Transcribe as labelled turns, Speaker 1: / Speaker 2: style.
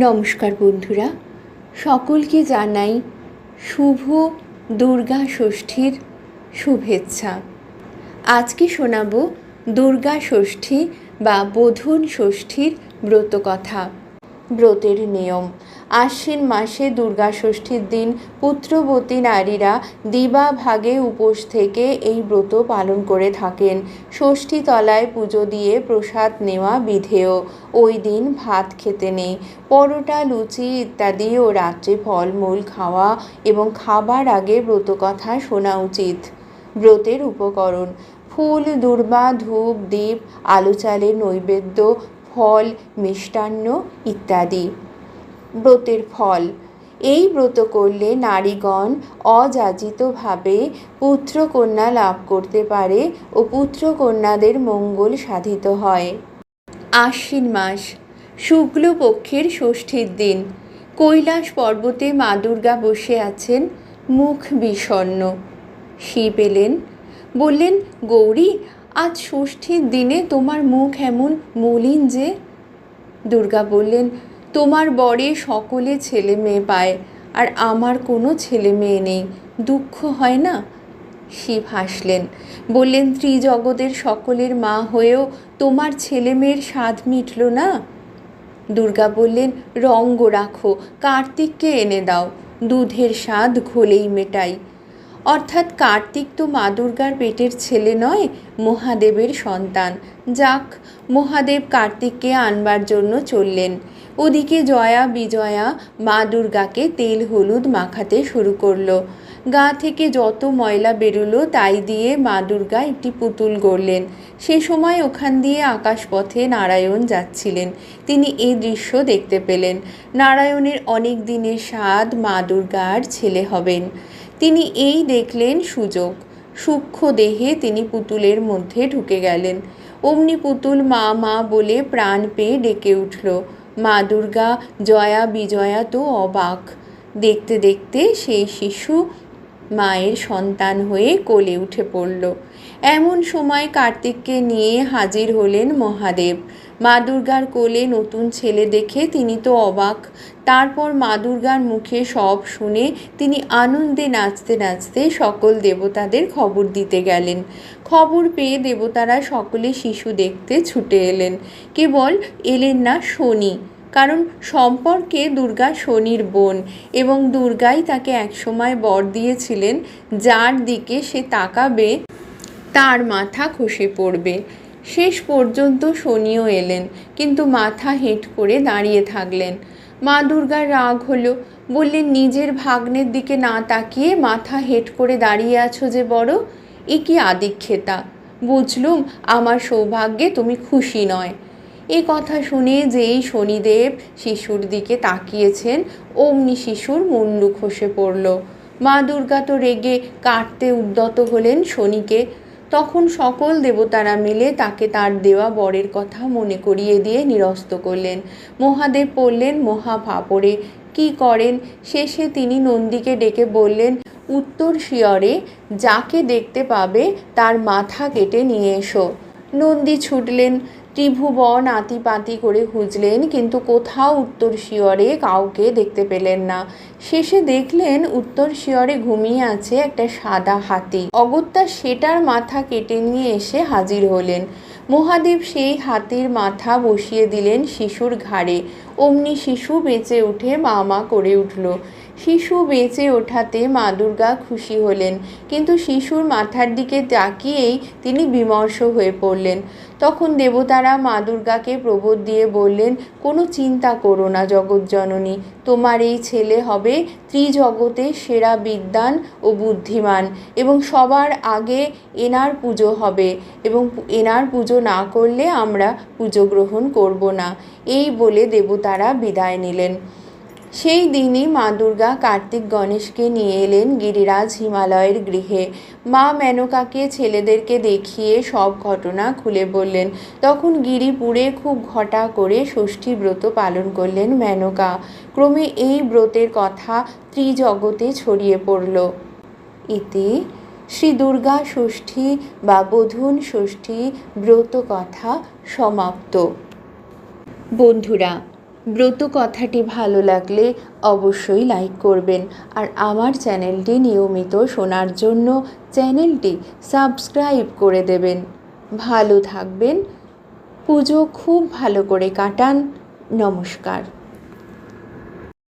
Speaker 1: নমস্কার বন্ধুরা, সকলকে জানাই শুভ দুর্গা ষষ্ঠীর শুভেচ্ছা। আজকে শোনাব দুর্গা ষষ্ঠী বা বোধন ষষ্ঠীর ব্রতকথা, ব্রতের নিয়ম। আশ্বিন মাসে দুর্গা ষষ্ঠীর দিন পুত্রবতী নারীরা দিবা ভাগে উপোস থেকে এই ব্রত পালন করে থাকেন। ষষ্ঠী তলায় পুজো দিয়ে প্রসাদ নেওয়া বিধেয়। ওই দিন ভাত খেতে নেই। পরোটা, লুচি ইত্যাদি ও রাত্রে ফলমূল খাওয়া এবং খাবার আগে ব্রতকথা শোনা উচিত। ব্রতের উপকরণ, ফুল, দুর্বা, ধূপ, দীপ আলু চালের নৈবেদ্য, ফল, মিষ্টান্ন ইত্যাদি। ব্রতের ফল। এই ব্রত করলে নারীগণ অযাচিতভাবে পুত্রকন্যা লাভ করতে পারে ও পুত্রকন্যাদের মঙ্গল সাধিত হয়। আশ্বিন মাস, শুক্লপক্ষের ষষ্ঠীর দিন। কৈলাস পর্বতে মা দুর্গা বসে আছেন, মুখ বিষণ্ণ। শিব এলেন, বললেন, গৌরী, আজ ষষ্ঠীর দিনে তোমার মুখ এমন মলিন যে? দুর্গা বললেন তোমার বরে সকলে ছেলে মেয়ে পায়, আর আমার কোনো ছেলে মেয়ে নেই, দুঃখ হয় না? শিব হাসলেন। বললেন, ত্রিজগতের সকলের মা হয়েও তোমার ছেলে মেয়ের স্বাদ মিটল না? দুর্গা বললেন, রঙ্গ রাখো, কার্তিককে এনে দাও, দুধের স্বাদ ঘোলেই মেটাই। অর্থাৎ কার্তিক তো মা দুর্গার পেটের ছেলে নয়, মহাদেবের সন্তান। যাক, মহাদেব কার্তিককে আনবার জন্য চললেন। ওদিকে জয়া বিজয়া মা দুর্গাকে তেল হলুদ মাখাতে শুরু করল। গা থেকে যত ময়লা বেরোলো তাই দিয়ে মা দুর্গা একটি পুতুল গড়লেন। সে সময় ওখান দিয়ে আকাশপথে নারায়ণ যাচ্ছিলেন। তিনি এই দৃশ্য দেখতে পেলেন। নারায়ণের অনেক দিনের স্বাদ মা দুর্গার ছেলে হবেন। তিনি এই দেখলেন সুযোগ। সূক্ষ্ম দেহে তিনি পুতুলের মধ্যে ঢুকে গেলেন। অমনি পুতুল মা মা বলে প্রাণ পেয়ে ডেকে উঠল। মা দুর্গা, জয়া, বিজয়া তো অবাক। দেখতে দেখতে সেই শিশু মায়ের সন্তান হয়ে কোলে উঠে পড়ল। এমন সময় কার্তিককে নিয়ে হাজির হলেন মহাদেব। মা দুর্গার কোলে নতুন ছেলে দেখে তিনি তো অবাক। তারপর মা দুর্গার মুখে সব শুনে তিনি আনন্দে নাচতে নাচতে সকল দেবতাদের খবর দিতে গেলেন। খবর পেয়ে দেবতারা সকলে শিশু দেখতে ছুটে এলেন। কেবল এলেন না শনি, কারণ সম্পর্কে দুর্গা শনির বোন এবং দুর্গাই তাকে একসময় বর দিয়েছিলেন, যার দিকে সে তাকাবে, তার মাথা খসে পড়বে। শেষ পর্যন্ত শনিও এলেন, কিন্তু মাথা হেঁট করে দাঁড়িয়ে থাকলেন। মা দুর্গার রাগ হলো, বললেন, নিজের ভাগ্নের দিকে না তাকিয়ে মাথা হেঁট করে দাঁড়িয়ে আছো যে বড়, এ কি আদিক্ষেতা? বুঝলুম, আমার সৌভাগ্যে তুমি খুশি নয়। এ কথা শুনে যেই শনিদেব শিশুর দিকে তাকিয়েছেন, অমনি শিশুর মুন্ডু খসে পড়ল। মা দুর্গা তো রেগে কাটতে উদ্যত হলেন শনিকে তখন সকল দেবতারা মিলে তাকে তার দেওয়া বরের কথা মনে করিয়ে দিয়ে নিরস্ত করলেন। মহাদেব পড়লেন মহা ভাপরে কি করেন? শেষে তিনি নন্দীকে ডেকে বললেন, উত্তর শিয়রে, যাকে দেখতে পাবে, তার মাথা কেটে নিয়ে এসো। নন্দী ছুটলেন। ত্রিভুবন আতিপাতি করে খুঁজলেন, কিন্তু কোথাও উত্তর শিয়রে কাউকে দেখতে পেলেন না। শেষে দেখলেন উত্তর শিয়রে ঘুমিয়ে আছে একটা সাদা হাতি। অগত্যা সেটার মাথা কেটে নিয়ে এসে হাজির হলেন। মহাদেব সেই হাতির মাথা বসিয়ে দিলেন শিশুর ঘাড়ে। অমনি শিশু বেঁচে উঠে মা মা করে উঠল। শিশু বেঁচে ওঠাতে মা দুর্গা খুশি হলেন, কিন্তু শিশুর মাথার দিকে তাকিয়েই তিনি বিমর্ষ হয়ে পড়লেন। তখন দেবতারা মা দুর্গাকে প্রবোধ দিয়ে বললেন, কোনো চিন্তা করো না জগৎজননী তোমার এই ছেলে হবে ত্রিজগতে সেরা বিদ্যান ও বুদ্ধিমান এবং সবার আগে এনার পুজো হবে এবং এনার পুজো না করলে আমরা পুজো গ্রহণ করব না। এই বলে দেবতারা বিদায় নিলেন। সেই দিনই মা দুর্গা কার্তিক গণেশকে নিয়ে এলেন গিরিরাজ হিমালয়ের গৃহে। মা মেনকাকে ছেলেদেরকে দেখিয়ে সব ঘটনা খুলে বললেন। তখন গিরিপুরে খুব ঘটা করে ষষ্ঠী ব্রত পালন করলেন মেনকা। ক্রমে এই ব্রতের কথা ত্রিজগতে ছড়িয়ে পড়ল। ইতি শ্রী দুর্গা ষষ্ঠী বা বোধন ষষ্ঠী ব্রত কথা সমাপ্ত। বন্ধুরা ব্রত কথাটি ভালো লাগলে অবশ্যই লাইক করবেন। আর আমার চ্যানেলটি নিয়মিত শোনার জন্য চ্যানেলটি সাবস্ক্রাইব করে দেবেন। ভালো থাকবেন। পুজো খুব ভালো করে কাটান। নমস্কার।